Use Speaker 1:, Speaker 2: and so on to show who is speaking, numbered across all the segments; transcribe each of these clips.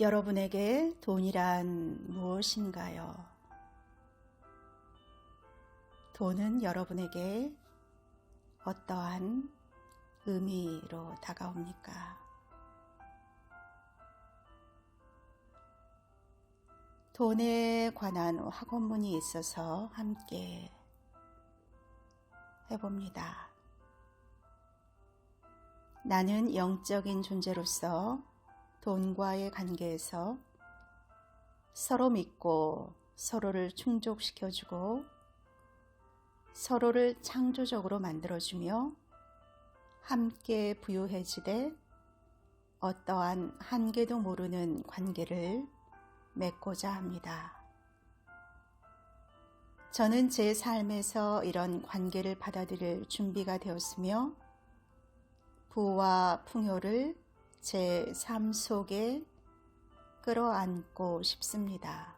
Speaker 1: 여러분에게 돈이란 무엇인가요? 돈은 여러분에게 어떠한 의미로 다가옵니까? 돈에 관한 학원문이 있어서 함께 해봅니다. 나는 영적인 존재로서 돈과의 관계에서 서로 믿고 서로를 충족시켜주고 서로를 창조적으로 만들어주며 함께 부유해지되 어떠한 한계도 모르는 관계를 맺고자 합니다. 저는 제 삶에서 이런 관계를 받아들일 준비가 되었으며 부와 풍요를 제 삶 속에 끌어안고 싶습니다.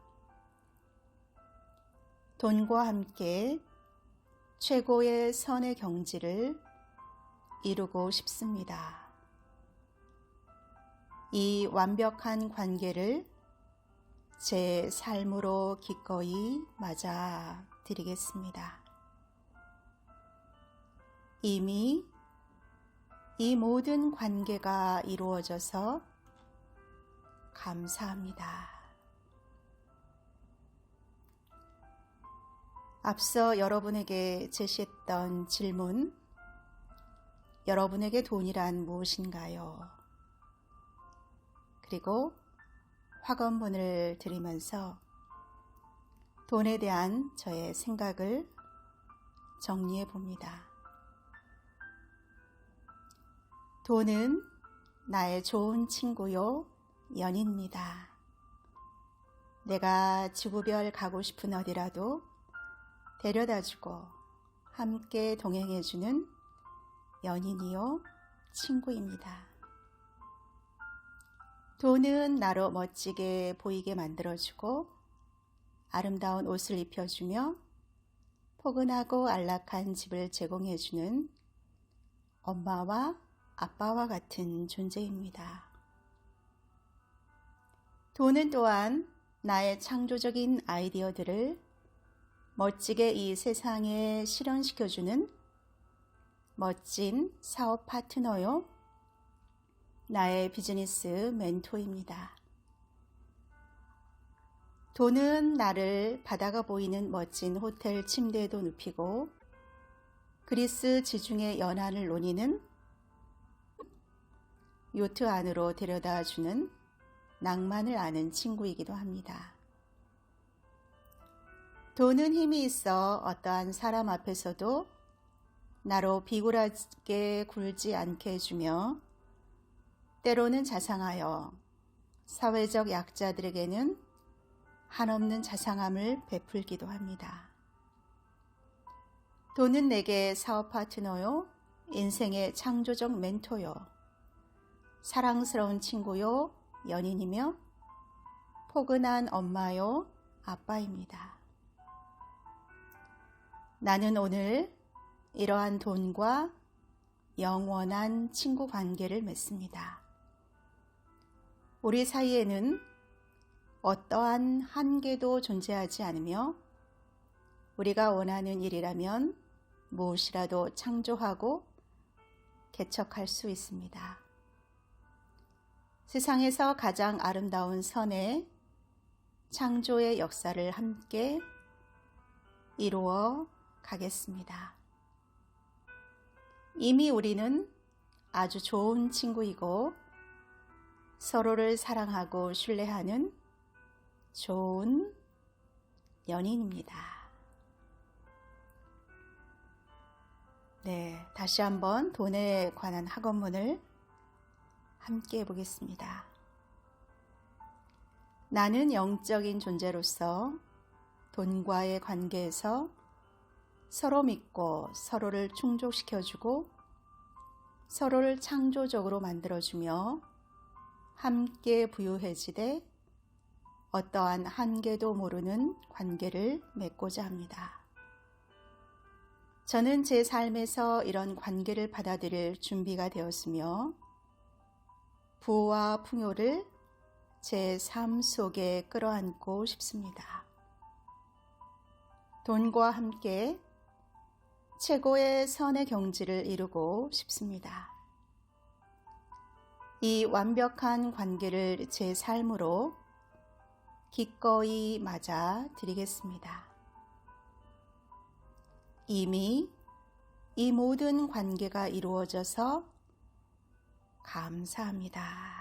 Speaker 1: 돈과 함께 최고의 선의 경지를 이루고 싶습니다. 이 완벽한 관계를 제 삶으로 기꺼이 맞아 드리겠습니다. 이미 이 모든 관계가 이루어져서 감사합니다. 앞서 여러분에게 제시했던 질문, 여러분에게 돈이란 무엇인가요? 그리고 학원문을 드리면서 돈에 대한 저의 생각을 정리해 봅니다. 돈은 나의 좋은 친구요, 연인입니다. 내가 지구별 가고 싶은 어디라도 데려다 주고 함께 동행해 주는 연인이요, 친구입니다. 돈은 나로 멋지게 보이게 만들어주고 아름다운 옷을 입혀주며 포근하고 안락한 집을 제공해주는 엄마와 아빠와 같은 존재입니다. 돈은 또한 나의 창조적인 아이디어들을 멋지게 이 세상에 실현시켜주는 멋진 사업 파트너요. 나의 비즈니스 멘토입니다. 돈은 나를 바다가 보이는 멋진 호텔 침대에도 눕히고 그리스 지중해 연안을 논이는 요트 안으로 데려다 주는 낭만을 아는 친구이기도 합니다. 돈은 힘이 있어 어떠한 사람 앞에서도 나로 비굴하게 굴지 않게 해주며 때로는 자상하여 사회적 약자들에게는 한없는 자상함을 베풀기도 합니다. 돈은 내게 사업 파트너요, 인생의 창조적 멘토요, 사랑스러운 친구요, 연인이며 포근한 엄마요, 아빠입니다. 나는 오늘 이러한 돈과 영원한 친구 관계를 맺습니다. 우리 사이에는 어떠한 한계도 존재하지 않으며 우리가 원하는 일이라면 무엇이라도 창조하고 개척할 수 있습니다. 세상에서 가장 아름다운 선의 창조의 역사를 함께 이루어 가겠습니다. 이미 우리는 아주 좋은 친구이고 서로를 사랑하고 신뢰하는 좋은 연인입니다. 네, 다시 한번 돈에 관한 학원문을 함께 해보겠습니다. 나는 영적인 존재로서 돈과의 관계에서 서로 믿고 서로를 충족시켜주고 서로를 창조적으로 만들어주며 함께 부유해지되 어떠한 한계도 모르는 관계를 맺고자 합니다. 저는 제 삶에서 이런 관계를 받아들일 준비가 되었으며 부와 풍요를 제 삶 속에 끌어안고 싶습니다. 돈과 함께 최고의 선의 경지를 이루고 싶습니다. 이 완벽한 관계를 제 삶으로 기꺼이 맞아 드리겠습니다. 이미 이 모든 관계가 이루어져서 감사합니다.